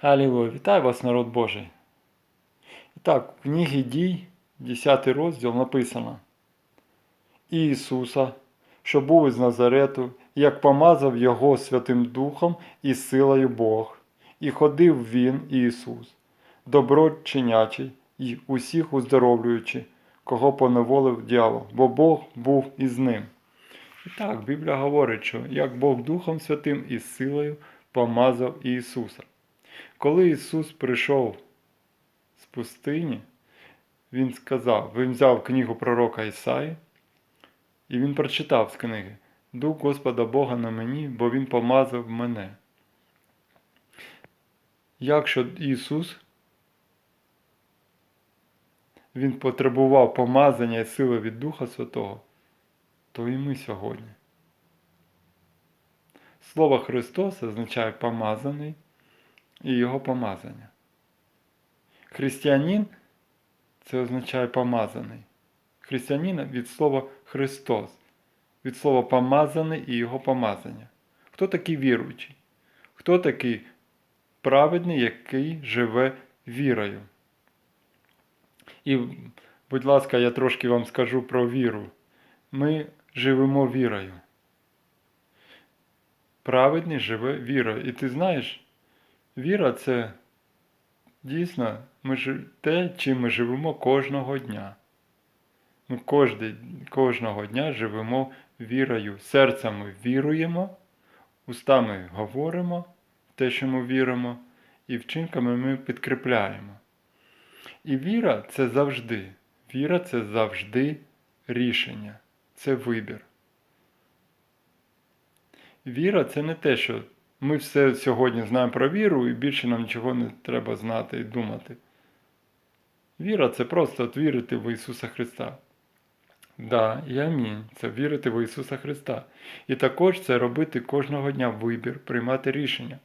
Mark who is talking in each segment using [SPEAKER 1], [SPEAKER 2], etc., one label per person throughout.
[SPEAKER 1] Алілуя, вітаю вас, народ Божий. І так, в книгі дій, 10 розділ написано. Ісуса, що був із Назарету, як помазав Його Святим Духом і силою Бог, і ходив Він, Ісус, добро чинячий і усіх уздоровлюючи, кого поневолив дьявол, бо Бог був із ним. І так, Біблія говорить, що як Бог Духом Святим і силою помазав Ісуса. Коли Ісус прийшов з пустині, Він сказав, Він взяв книгу пророка Ісаї, і він прочитав з книги Дух Господа Бога на мені, бо Він помазав мене. Якщо Ісус Він потребував помазання і сили від Духа Святого, то і ми сьогодні. Слово Христос означає помазаний і Його помазання. Християнин це означає помазаний. Християнин від слова Христос, від слова помазаний і Його помазання. Хто такий віруючий? Хто такий праведний, який живе вірою? І, будь ласка, я трошки вам скажу про віру. Ми живемо вірою. Праведний живе вірою. І ти знаєш, віра це дійсно ми жи- те, чим ми живемо кожного дня. Ми кожди, кожного дня живемо вірою. Серцем ми віруємо, устами говоримо те, що ми віримо, і вчинками ми підкріпляємо. І віра це завжди. Віра це завжди рішення, це вибір. Віра це не те, що ми все сьогодні знаємо про віру і більше нам нічого не треба знати і думати. Віра це просто от вірити в Ісуса Христа. Да, і амінь. Це вірити в Ісуса Христа. І також це робити кожного дня вибір, приймати рішення.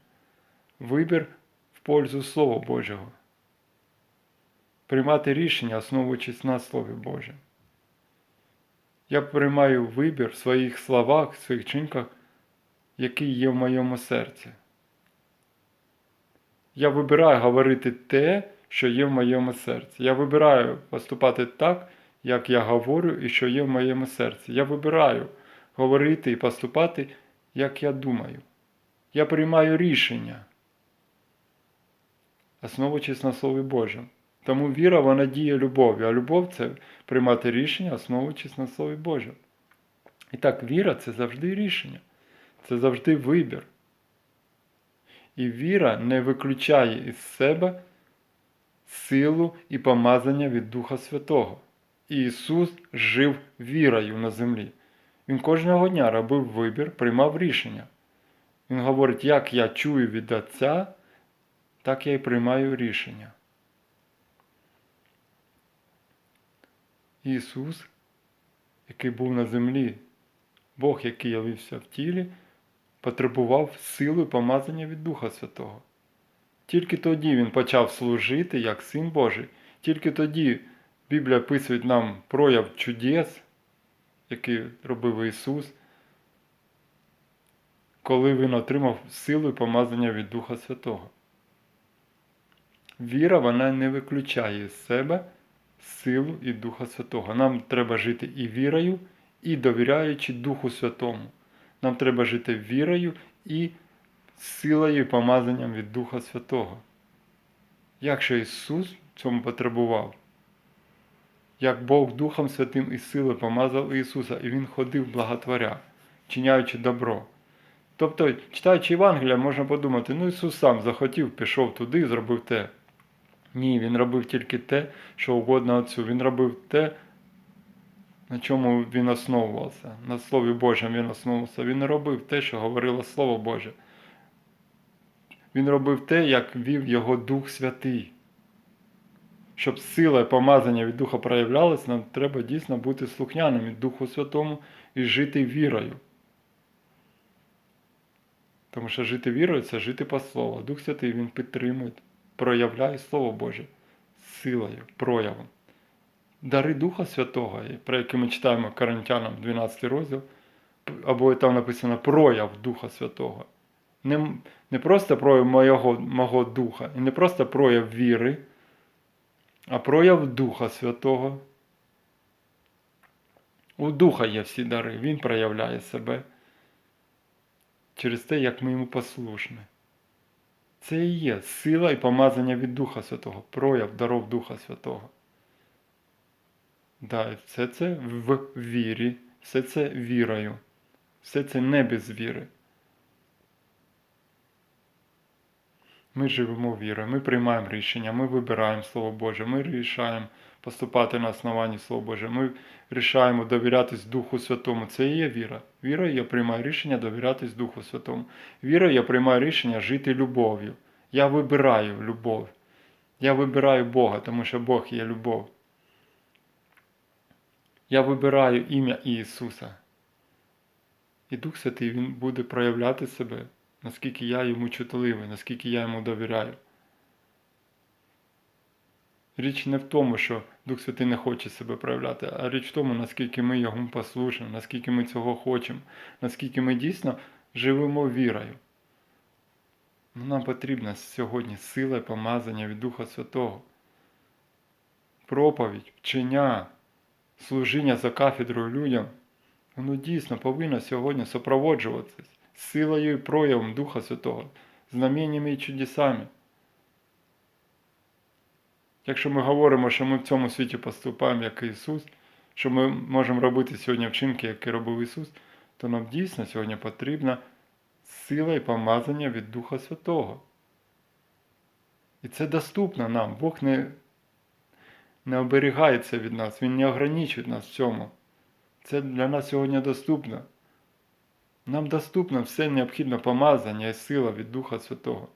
[SPEAKER 1] Вибір в пользу Слова Божого. Приймати рішення, основуючись на Слові Боже. Я приймаю вибір в своїх словах, в своїх чинках, який є в моєму серці. Я вибираю говорити те, що є в моєму серці. Я вибираю поступати так, як я говорю і що є в моєму серці. Я вибираю говорити і поступати, як я думаю. Я приймаю рішення, основуючись на Слові Божому. Тому віра, вона діє любов'ю, а любов це приймати рішення, основуючись на Слові Божому. І так, віра це завжди рішення, це завжди вибір. І віра не виключає із себе силу і помазання від Духа Святого. І Ісус жив вірою на землі. Він кожного дня робив вибір, приймав рішення. Він говорить, як я чую від Отця, так я і приймаю рішення. Ісус, який був на землі, Бог, який явився в тілі, потребував сили помазання від Духа Святого. Тільки тоді Він почав служити як Син Божий, тільки тоді Біблія описує нам прояв чудес, який робив Ісус, коли Він отримав силу і помазання від Духа Святого. Віра вона не виключає з себе силу і Духа Святого. Нам треба жити і вірою, і довіряючи Духу Святому. Нам треба жити вірою і силою і помазанням від Духа Святого. Якщо Ісус цьому потребував, як Бог Духом Святим і силою помазав Ісуса, і Він ходив благотворя, чиняючи добро. Тобто, читаючи Євангелія, можна подумати, ну Ісус сам захотів, пішов туди і зробив те. Ні, Він робив тільки те, що угодно Отцю. Він робив те, на чому він основувався. На Слові Божому він основувався. Він робив те, що говорило Слово Боже. Він робив те, як вів його Дух Святий. Щоб сила і помазання від Духа проявлялось, нам треба дійсно бути слухняними Духу Святому і жити вірою. Тому що жити вірою це жити по Слову. Дух Святий Він підтримує, проявляє Слово Боже силою, проявом. Дари Духа Святого, про які ми читаємо Коринтянам 12 розділ, або там написано прояв Духа Святого. не, не просто прояв моєго, мого духа, і не просто прояв віри, а прояв Духа Святого. У Духа є всі дари, Він проявляє себе через те, як ми йому послушні. Це і є сила і помазання від Духа Святого, прояв даров Духа Святого. Да, все це в вірі, все це вірою, все це не без віри. Ми живемо вірою, ми приймаємо рішення, ми вибираємо Слово Боже, ми рішаємо поступати на основанні Слова Боже, ми рішаємо довірятись Духу Святому. Це і є віра. Вірою я приймаю рішення довірятись Духу Святому. Вірою я приймаю рішення жити любов'ю. Я вибираю любов. Я вибираю Бога, тому що Бог є любов. Я вибираю ім'я Ісуса. І Дух Святий Він буде проявляти себе, наскільки я йому чутливий, наскільки я йому довіряю. Річ не в тому, що Дух Святий не хоче себе проявляти, а річ в тому, наскільки ми йому послушні, наскільки ми цього хочемо, наскільки ми дійсно живемо вірою. Ну, нам потрібна сьогодні сила і помазання від Духа Святого. Проповідь, вчення, служіння за кафедрою людям, воно дійсно повинно сьогодні супроводжуватися силою і проявом Духа Святого, знаменнями і чудесами. Якщо ми говоримо, що ми в цьому світі поступаємо як Ісус, що ми можемо робити сьогодні вчинки, які робив Ісус, то нам дійсно сьогодні потрібна сила і помазання від Духа Святого. І це доступно нам. Бог не, не оберігається від нас, Він не ограничує нас в цьому. Це для нас сьогодні доступно. Нам доступно все необхідне помазання і сила від Духа Святого.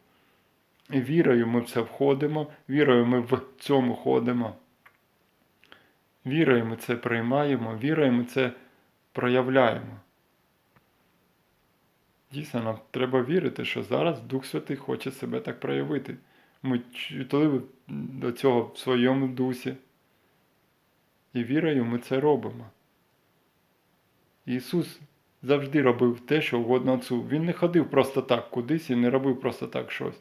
[SPEAKER 1] І вірою ми в це входимо, вірою ми в цьому ходимо. Вірою ми це приймаємо, вірою ми це проявляємо. Дійсно, нам треба вірити, що зараз Дух Святий хоче себе так проявити. Ми чутливі до цього в своєму дусі. І вірою ми це робимо. Ісус завжди робив те, що угодно Отцу. Він не ходив просто так кудись і не робив просто так щось.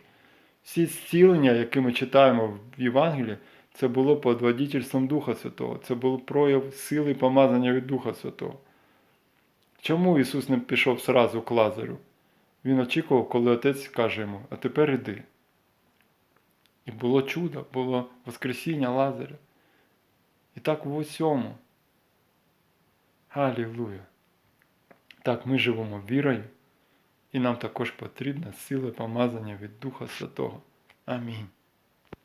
[SPEAKER 1] Всі зцілення, які ми читаємо в Євангелії, це було під водительством Духа Святого. Це був прояв сили помазання від Духа Святого. Чому Ісус не пішов сразу к Лазарю? Він очікував, коли Отець скаже йому, а тепер іди. І було чудо, було Воскресіння Лазаря. І так в усьому. Алілуя! Так, ми живемо вірою, і нам також потрібна сила помазання від Духа Святого. Амінь.